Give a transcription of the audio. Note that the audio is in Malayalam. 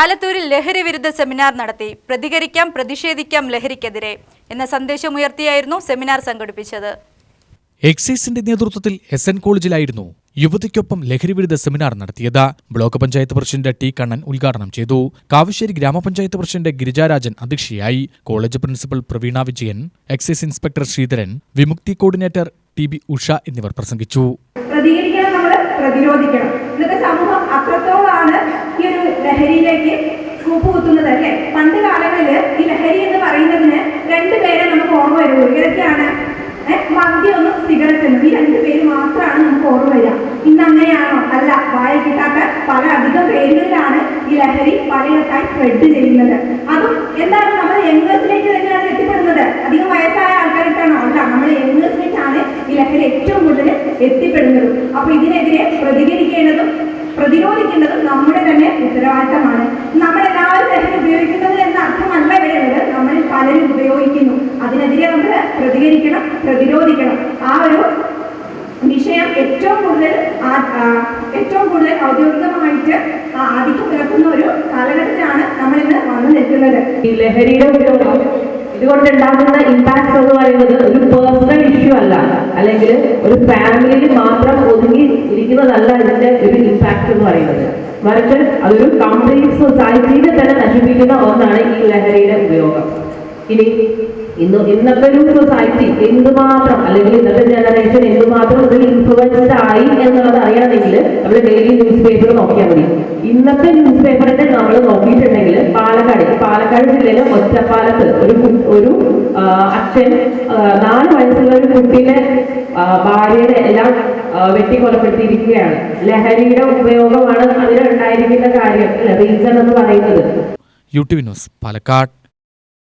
ആലത്തൂരിൽ ലഹരി വിരുദ്ധ സെമിനാർ നടത്തി പ്രതികരിക്കാം പ്രതിഷേധിക്കാം ലഹരിക്കെതിരെ എന്ന സന്ദേശമുയർത്തിയായിരുന്നു സെമിനാർ സംഘടിപ്പിച്ചത്. എക്സൈസിന്റെ നേതൃത്വത്തിൽ എസ് എൻ കോളേജിലായിരുന്നു യുവതിക്കൊപ്പം ലഹരിവിരുദ്ധ സെമിനാർ നടത്തിയത്. Block panchayat president T Kannan ഉദ്ഘാടനം ചെയ്തു. കാവശ്ശേരി ഗ്രാമപഞ്ചായത്ത് പ്രസിഡന്റ് ഗിരിജാരാജൻ അധ്യക്ഷയായി. College principal Praveena Vijayan excise inspector Sreedharan Vimukthi coordinator T B Usha എന്നിവർ പ്രസംഗിച്ചു. പ്രതികരിക്കണം നമ്മൾ പ്രതിരോധിക്കണം. ഇന്നത്തെ സമൂഹം ലഹരിയിലേക്ക് കൂപ്പുകുത്തുന്നത് അല്ലേ പണ്ട് കാലങ്ങളിൽ ഈ ലഹരി എന്ന് പറയുന്നതിന് രണ്ട് പേരെ നമുക്ക് ഓർമ്മ വരുള്ളൂ. മദ്യമൊന്നും സിഗരറ്റ് ഒന്നും ഈ രണ്ട് പേര് മാത്രമാണ് നമുക്ക് ഓർമ്മ വരിക. ഇന്ന് അങ്ങനെയാണോ? അല്ല വായ കിട്ടാത്ത പല അധിക പേരുകളിലാണ് ഈ ലഹരി പലയിടത്തായി സ്പ്രെഡ് ചെയ്യുന്നത്. അതും എന്താണ് നമ്മൾ യങ്ങേഴ്സിലേക്ക് തന്നെയാണ് എത്തിപ്പെടുന്നത്. അധികം വയസ്സായ ആൾക്കാർക്കാണോ അല്ല നമ്മൾ യങ്ങേഴ്സിലേക്കാണ് ഈ ലഹരി ഏറ്റവും കൂടുതൽ എത്തിപ്പെടുന്നത്. അപ്പൊ ഇതിനെതിരെ പ്രതികരിക്കേണ്ടതും പ്രതിരോധിക്കേണ്ടതും നമ്മുടെ തന്നെ നമ്മൾ എല്ലാവരും ലഹരി ഉപയോഗിക്കുന്നത് എന്ന അർത്ഥമല്ല ഇവിടെയുള്ളത്. നമ്മൾ പലരും ഉപയോഗിക്കുന്നു. അതിനെതിരെ നമ്മൾ പ്രതികരിക്കണം പ്രതിരോധിക്കണം. ആ ഒരു വിഷയം ഏറ്റവും കൂടുതൽ ഏറ്റവും കൂടുതൽ ഔദ്യോഗികമായിട്ട് ആധിക്യം പുലർത്തുന്ന ഒരു കാലഘട്ടത്തിലാണ് നമ്മൾ ഇന്ന് വന്നു നിൽക്കുന്നത്. ഈ ലഹരിയുടെ ഉപയോഗം ഇതുകൊണ്ടുണ്ടാകുന്ന ഇമ്പാക്ട്സ് എന്ന് പറയുന്നത് ഒരു പേഴ്സണൽ ഇഷ്യൂ അല്ല അല്ലെങ്കിൽ ഒരു ഫാമിലിയിൽ മാത്രം ഒതുങ്ങി ഇരിക്കുന്നതല്ല ഇതിന്റെ ഒരു ഇമ്പാക്ട് എന്ന് പറയുന്നത്. മറിച്ച് അതൊരു കംപ്ലീറ്റ് സൊസൈറ്റിനെ തന്നെ നശിപ്പിക്കുന്ന ഒന്നാണ് ഈ ലഹരിയുടെ ഉപയോഗം. ഇനി ഇന്ന് ഇന്നത്തെ ഒരു സൊസൈറ്റി എന്തുമാത്രം അല്ലെങ്കിൽ ഇന്നത്തെ ജനറേഷൻ എന്തുമാത്രം ഇതിൽ ഇൻഫ്ലുവൻസ്ഡ് ആയി എന്നുള്ളത് അറിയണമെങ്കിൽ നമ്മൾ ഡെയിലി ന്യൂസ് പേപ്പർ നോക്കിയാൽ മതി. ഇന്നത്തെ ന്യൂസ് പേപ്പറിന്റെ നമ്മൾ നോക്കിയിട്ടുണ്ടെങ്കിൽ പാലക്കാട് പാലക്കാട് ജില്ലയിലെ ഒറ്റപ്പാലത്ത് ഒരു ഒരു അച്ഛൻ നാല് വയസ്സുള്ള ഒരു കുട്ടിയുടെ ഭാര്യയുടെ എല്ലാം വെട്ടിക്കൊലപ്പെടുത്തിയിരിക്കുകയാണ്. ലഹരിയുടെ ഉപയോഗമാണ് അതിലുണ്ടായിരിക്കുന്ന കാര്യം റീസൺ എന്ന് പറയുന്നത്. YouTube news Palakkad.